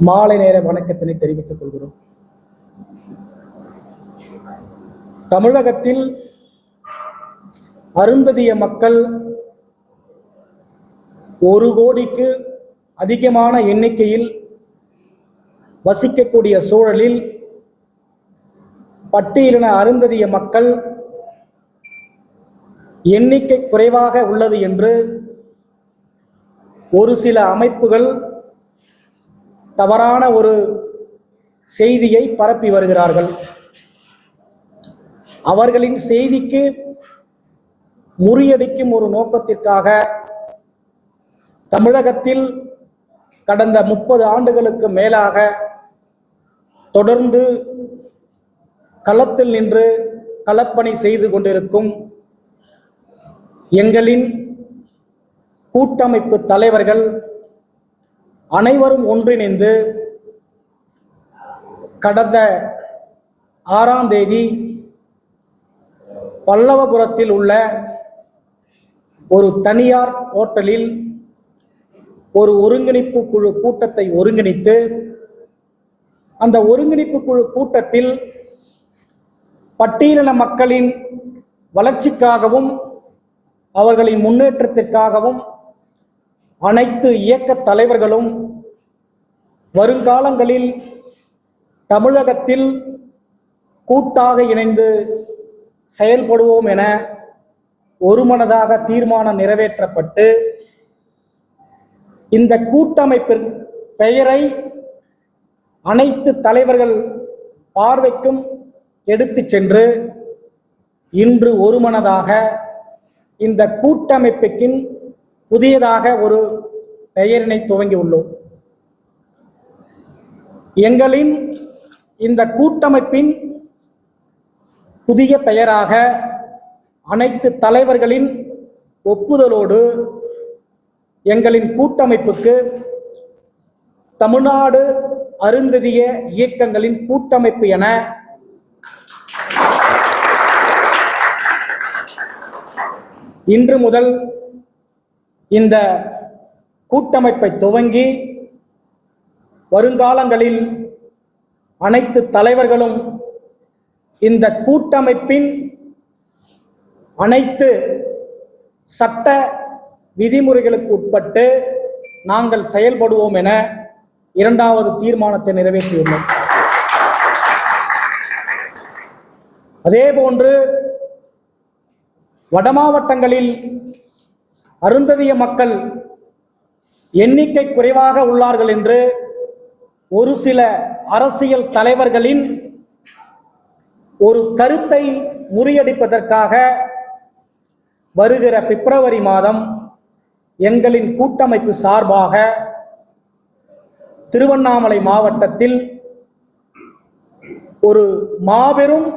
மாலை நேர வணக்கத்தினை தெரிவித்துக் கொள்கிறோம். தமிழகத்தில் அருந்ததிய மக்கள் ஒரு கோடிக்கு அதிகமான எண்ணிக்கையில் வசிக்கக்கூடிய சூழலில் பட்டியலின அருந்ததிய மக்கள் எண்ணிக்கை குறைவாக உள்ளது என்று ஒரு சில அமைப்புகள் தவறான ஒரு செய்தியை பரப்பி வருகிறார்கள். அவர்களின் செய்திக்கு முறியடிக்கும் ஒரு நோக்கத்திற்காக தமிழகத்தில் கடந்த முப்பது ஆண்டுகளுக்கு மேலாக தொடர்ந்து களத்தில் நின்று களப்பணி செய்து கொண்டிருக்கும் எங்களின் கூட்டமைப்பு தலைவர்கள் அனைவரும் ஒன்றிணைந்து கடந்த ஆறாம் தேதி பல்லவபுரத்தில் உள்ள ஒரு தனியார் ஹோட்டலில் ஒரு ஒருங்கிணைப்பு குழு கூட்டத்தை ஒருங்கிணைத்து அந்த ஒருங்கிணைப்பு குழு கூட்டத்தில் பட்டியலின மக்களின் வளர்ச்சிக்காகவும் அவர்களின் முன்னேற்றத்திற்காகவும் அனைத்து இயக்க தலைவர்களும் வருங்காலங்களில் தமிழகத்தில் கூட்டாக இணைந்து செயல்படுவோம் என ஒருமனதாக தீர்மானம் நிறைவேற்றப்பட்டு இந்த கூட்டமைப்பின் பெயரை அனைத்து தலைவர்கள் பார்வைக்கும் எடுத்து சென்று இன்று ஒருமனதாக இந்த கூட்டமைப்புக்கின் புதியதாக ஒரு பெயரினை துவங்கி உள்ளோம். எங்களின் இந்த கூட்டமைப்பின் புதிய பெயராக அனைத்து தலைவர்களின் ஒப்புதலோடு எங்களின் கூட்டமைப்புக்கு தமிழ்நாடு அருந்ததிய இயக்கங்களின் கூட்டமைப்பு என இன்று முதல் இந்த கூட்டமைப்பை துவங்கி வருங்காலங்களில் அனைத்து தலைவர்களும் இந்த கூட்டமைப்பின் அனைத்து சட்ட விதிமுறைகளுக்கு உட்பட்டு நாங்கள் செயல்படுவோம் என இரண்டாவது தீர்மானத்தை நிறைவேற்றியுள்ளோம். அதேபோன்று வடமாவட்டங்களில் அருந்ததிய மக்கள் எண்ணிக்கை குறைவாக உள்ளார்கள் என்று ஒரு சில அரசியல் தலைவர்களின் ஒரு கருத்தை முறியடிப்பதற்காக வருகிற பிப்ரவரி மாதம் எங்களின் கூட்டமைப்பு சார்பாக திருவண்ணாமலை மாவட்டத்தில் ஒரு மாபெரும்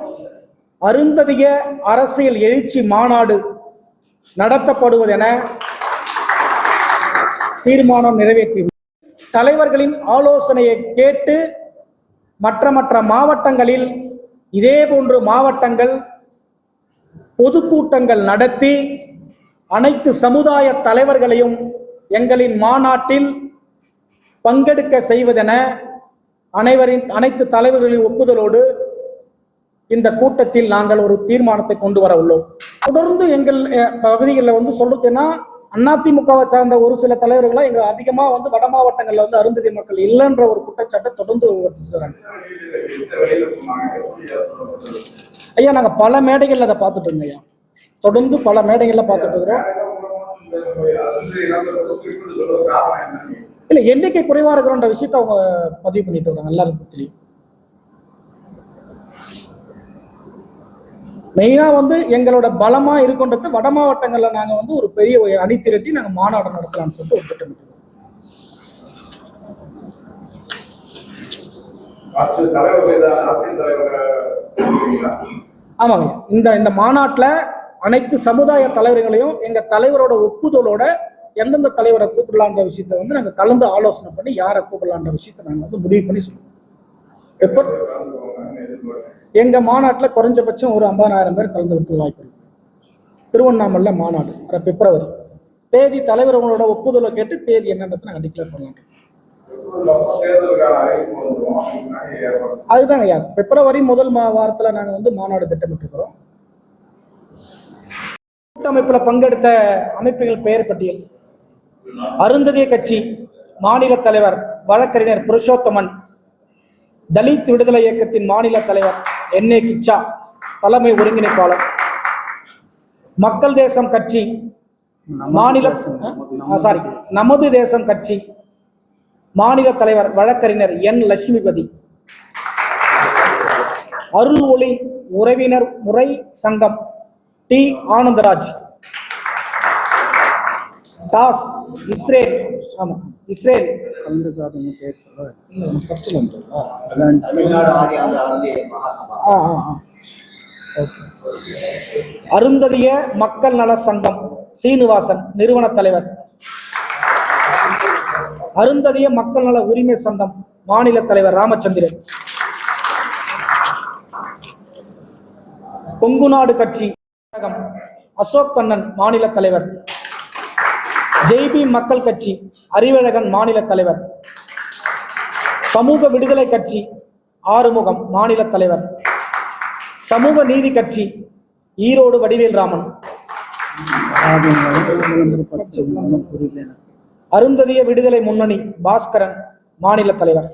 அருந்ததிய அரசியல் எழுச்சி மாநாடு நடத்தப்படுவதென தீர்மானம் நிறைவேற்றியுள்ளது தலைவர்களின் ஆலோசனையை கேட்டு மற்ற மற்ற மாவட்டங்களில் இதே போன்று மாவட்டங்கள் பொதுக்கூட்டங்கள் நடத்தி அனைத்து சமுதாய தலைவர்களையும் எங்களின் மாநாட்டில் பங்கெடுக்க செய்வதென அனைவரின் அனைத்து தலைவர்களின் ஒப்புதலோடு இந்த கூட்டத்தில் நாங்கள் ஒரு தீர்மானத்தை கொண்டு வர உள்ளோம். தொடர்ந்து எங்கள் பகுதிகளில் வந்து சொல்றதுன்னா அதிமுகவை சார்ந்த ஒரு சில தலைவர்களா எங்க அதிகமா வந்து வட மாவட்டங்கள்ல வந்து அருந்ததி மக்கள் இல்லைன்ற ஒரு குற்றச்சாட்டை தொடர்ந்து வச்சுறாங்க ஐயா நாங்க பல மேடைகள்ல அதை பார்த்துட்டு இருந்தோம் ஐயா. தொடர்ந்து பல மேடைகள்ல பார்த்துட்டு இருக்கிறோம். இல்ல எண்ணிக்கை குறைவா இருக்கிறோன்ற விஷயத்த அவங்க பதிவு பண்ணிட்டு வராங்க எல்லாருக்கும் தெரியும் மெயினா வந்து எங்களோட பலமா இருக்குன்றது வட மாவட்டங்கள்ல நாங்க வந்து ஒரு பெரிய அணி திரட்டி நாங்க மாநாடு நடத்தலாம்னு சொல்லிட்டு ஒரு திட்டமிட்டு? ஆமாங்க. இந்த இந்த மாநாட்டில் அனைத்து சமுதாய தலைவர்களையும் எங்க தலைவரோட ஒப்புதலோட எந்தெந்த தலைவரை கூப்பிடலான்ற விஷயத்த வந்து நாங்க கலந்து ஆலோசனை பண்ணி யாரை கூப்பிடலான்ற விஷயத்த நாங்க வந்து முடிவு பண்ணி சொல்லுவோம் எப்போ? எங்க மாநாட்டில் குறைஞ்சபட்சம் ஒரு ஐம்பதாயிரம் பேர் கலந்துக்கிறதுக்கு வாய்ப்பு இருக்கு. திருவண்ணாமலை மாநாடு வர பிப்ரவரி. தேதி தலைவர்களோட ஒப்புதலை கேட்டு தேதி என்னன்றதை நாங்கள் டிக்ளேர் பண்ணலாம். அதுதாங்க ஐயா பிப்ரவரி முதல் மா வாரத்தில் நாங்கள் வந்து மாநாடு திட்டமிட்டிருக்கிறோம். கூட்டமைப்பில் பங்கெடுத்த அமைப்புகள் பெயர் பட்டியல். அருந்ததிய கட்சி மாநில தலைவர் வழக்கறிஞர் புருஷோத்தமன். தலித் விடுதலை இயக்கத்தின் மாநில தலைவர் என் ஏ கிச்சா தலைமை ஒருங்கிணைப்பாளர். மக்கள் தேசம் கட்சி மாநில சாரி நமது தேசம். கட்சி மாநில தலைவர் வழக்கறிஞர் என் லட்சுமிபதி. அருள் ஒளி உறவினர் முறை சங்கம் டி. ஆனந்தராஜ். டாஸ் இஸ்ரேல் ஆமா இஸ்ரேல். கலந்துக்காதவங்க பேர் சொல்ல இல்ல, எனக்கு பச்சைல வந்துருக்கா? தமிழ்நாடு ஆதி ஆந்திரா வந்து மகாசபா ஆ, ஆ, ஆ. ஓகே. அருந்ததிய மக்கள் நல சங்கம் சீனிவாசன் நிறுவன தலைவர் அருந்ததிய மக்கள் நல உரிமை சங்கம் மாநில தலைவர் ராமச்சந்திரன் கொங்கு நாடு கட்சி அசோக் கண்ணன் மாநில தலைவர் ஜெய்பி மக்கள் கட்சி அறிவழகன் மாநில தலைவர். சமூக விடுதலை கட்சி ஆறுமுகம் மாநில தலைவர். சமூக நீதி கட்சி ஈரோடு வடிவேல் ராமன். அருந்ததிய விடுதலை முன்னணி பாஸ்கரன் மாநில தலைவர்.